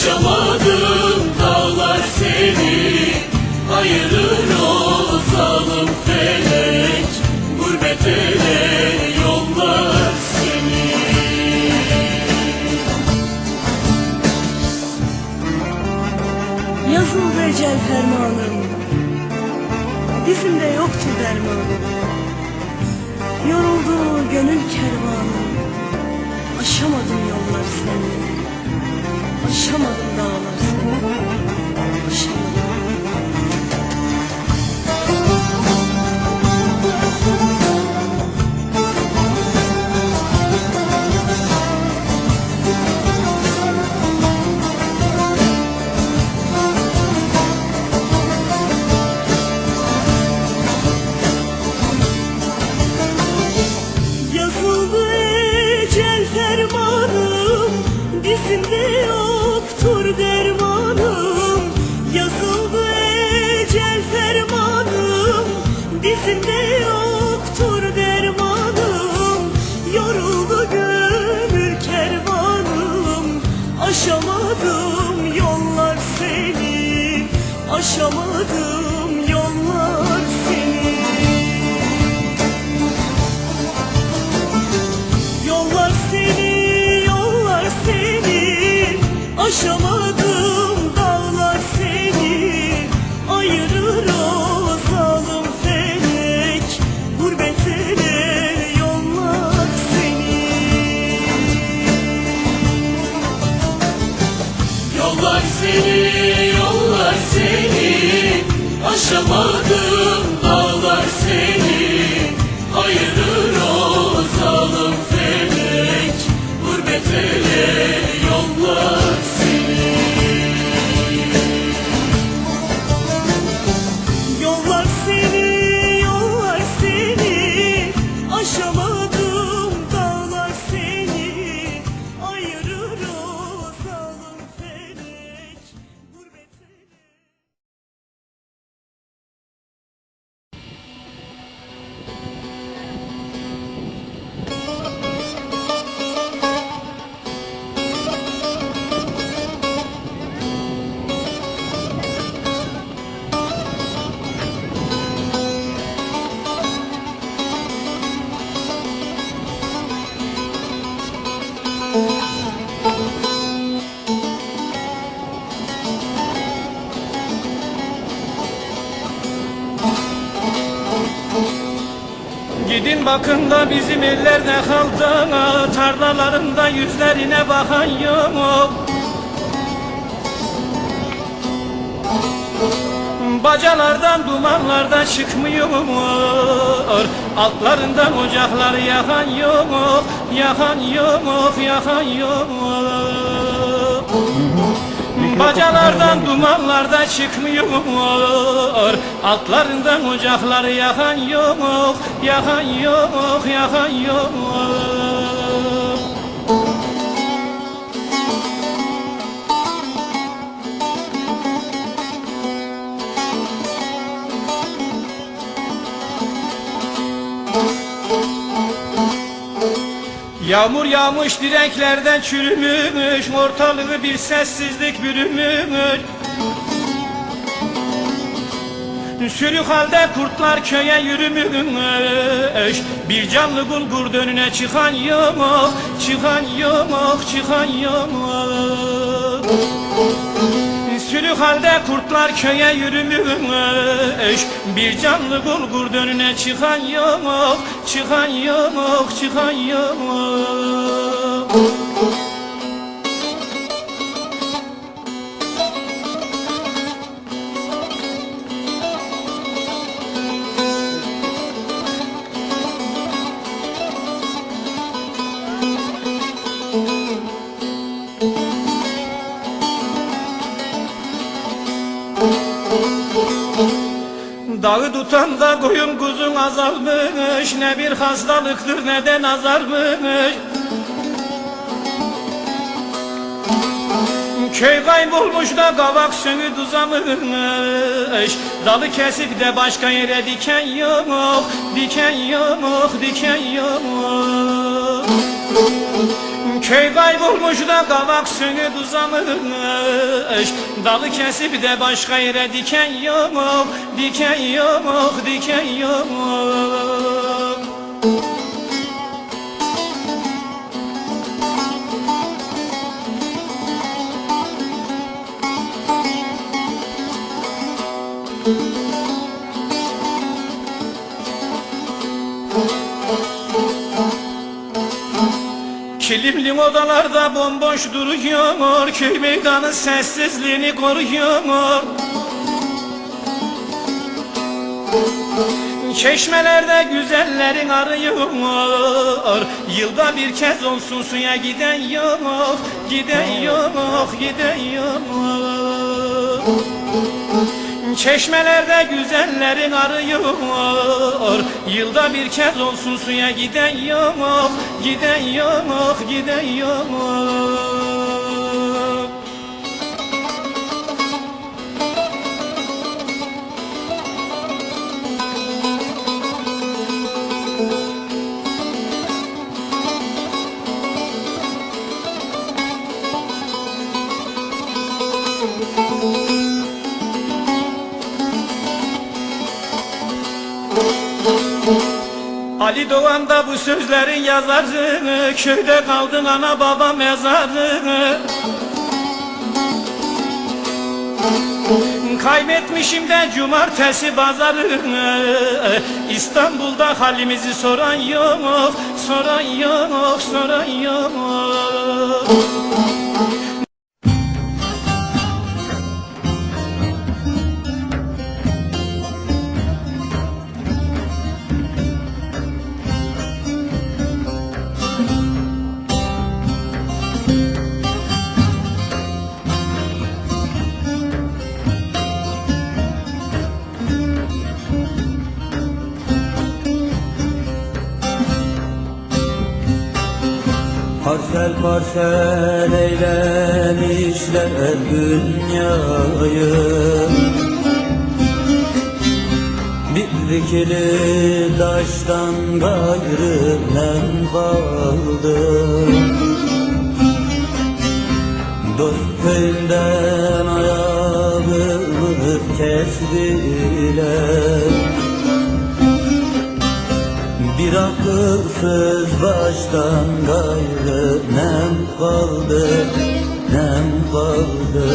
Aşamadım Dizimde yoktur dermanım Yoruldu gönül kervanım. Aşamadım yollar seni Aşamadım Aşamadım Bakın da bizim eller ne kaldı Tarlalarında yüzlerine bakan yok. Bacalardan dumanlarda çıkmıyor. Altlarından ocakları yakan yok. Yakan yok, yakan yok Bacalardan dumanlarda çıkmıyor. Altlarından ocakları yakan yok Yakan yok, yakan yok Yağmur yağmış direklerden çürümüş Ortalığı bir sessizlik bürümüş. Sürük halde kurtlar köye yürümüş. Bir canlı bulgur önüne çıkan yok Çıkan yok, çıkan yok Sürük halde kurtlar köye yürümüş Bir canlı bulgur önüne çıkan yok Çıkan yok, çıkan yok Dağı tutan da koyun kuzun azalmış. Ne bir hastalıktır ne de nazarmış. Köy kaybolmuş da kavak sönü uzamış Dalı kesip de başka yere diken yok Diken yok, diken yok Köy kaybolmuş da kavak sönüp uzamış Dalı kesip de başka yere diken yok Diken yok, diken yok odalarda bomboş duruyor Köy meydanı sessizliğini koruyor. Çeşmelerde güzellerin arıyor Yılda bir kez olsun suya giden yok Giden yok, giden yok Çeşmelerde güzellerin arıyor. Yılda bir kez olsun suya giden yok Giden yok, giden yok Ali Doğan da bu sözlerin yazarı Köyde kaldın ana baba mezarı Kaybetmişim de cumartesi pazarı İstanbul'da halimizi soran yok Soran yok, soran yok Parsel parsel eylemişler dünyayı. Bir dikili taştan gayrı nem kaldı Dost köyünden ayağımı kestiler bir akılsız baştan gayrı nem kaldı, nem kaldı,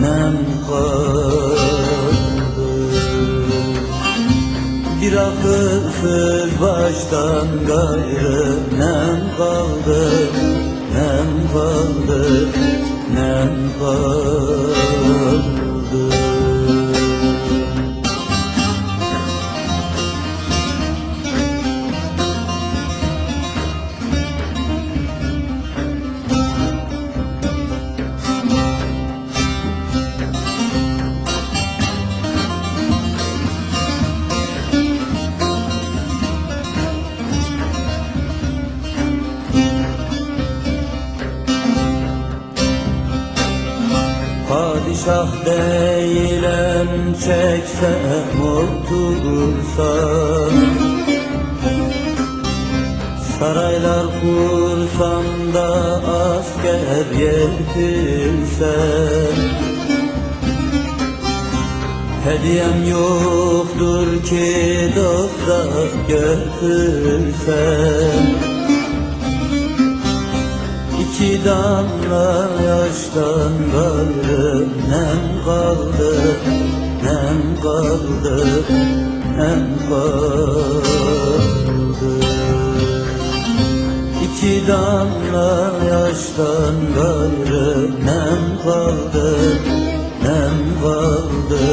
nem kaldı. Bir akılsız baştan gayrı nem kaldı, nem kaldı, nem kaldı. Değilim çeksem otursam Saraylar kursam da asker yetirsem Hediyem yoktur ki dosta götürsem İki damla yaştan gayrı nem kaldı, nem kaldı, nem kaldı. İki damla yaştan gayrı nem kaldı, nem kaldı,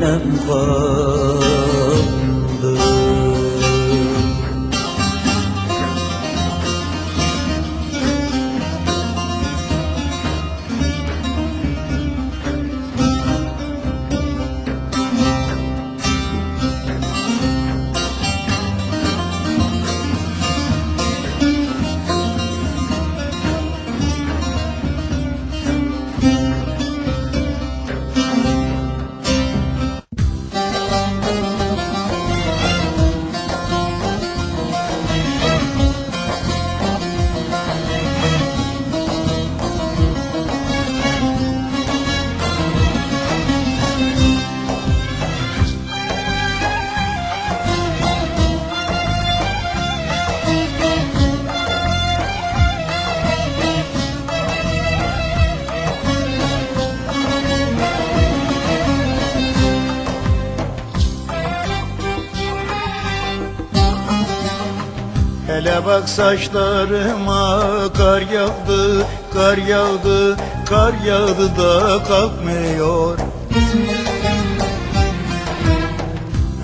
nem kaldı. Bak saçlarıma kar yağdı, kar yağdı, kar yağdı da kalkmıyor.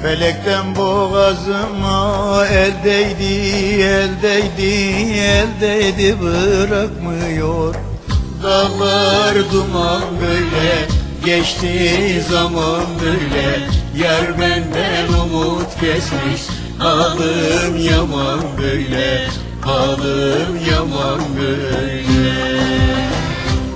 Felekten boğazıma el değdi, el değdi, bırakmıyor. Dağlar duman böyle, geçti zaman böyle Yar benden umut kesmiş, halim yaman böyle Halim yaman böyle.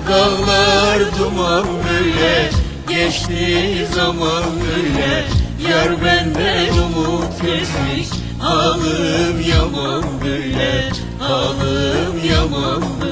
Dağlar duman böyle Geçti zaman böyle. Yar benden umut kesmiş Halim yaman böyle Halim yaman böyle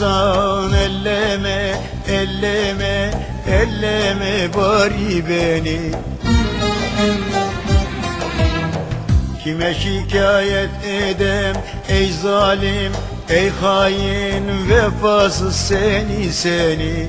inanmıyorsan elleme, elleme, elleme bari beni. Kime şikayet edem ey zalim, ey hain vefasız seni seni.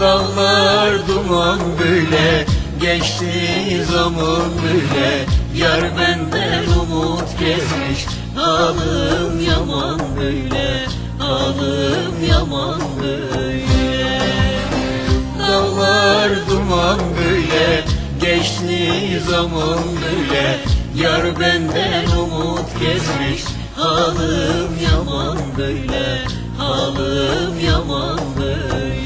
Dağlar duman böyle, geçti zaman böyle. Yar benden umut kesmiş, halim yaman böyle Halim yaman böyle Dağlar duman böyle Geçti zaman böyle Yar benden umut kesmiş. Halim yaman böyle Halim yaman böyle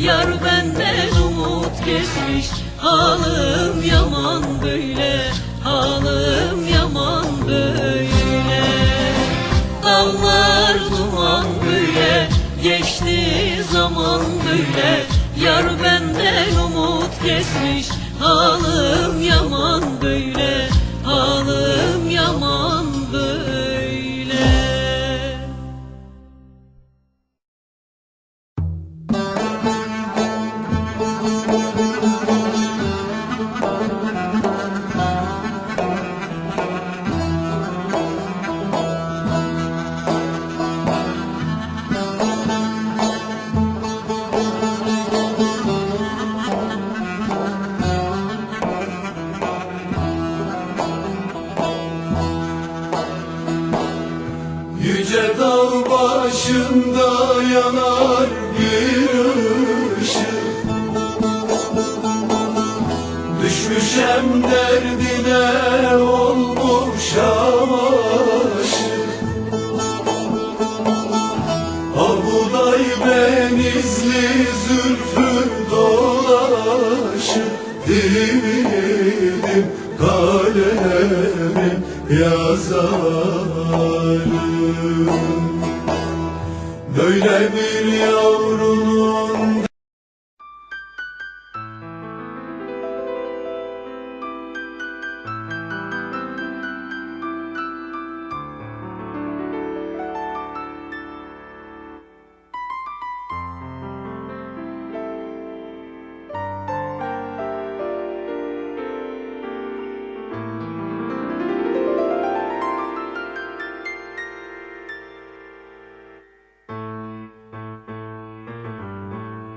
Yar benden umut kesmiş Halim yaman böyle, halim yaman böyle. Dağlar duman böyle Geçti zaman böyle Yar benden umut kesmiş Halim yaman böyle ışık Düşmüşem derdine olmuşam aşık. Al benizli zülfü dolaşıp Dividim kalemim yazarım. Böyle bir yavrunun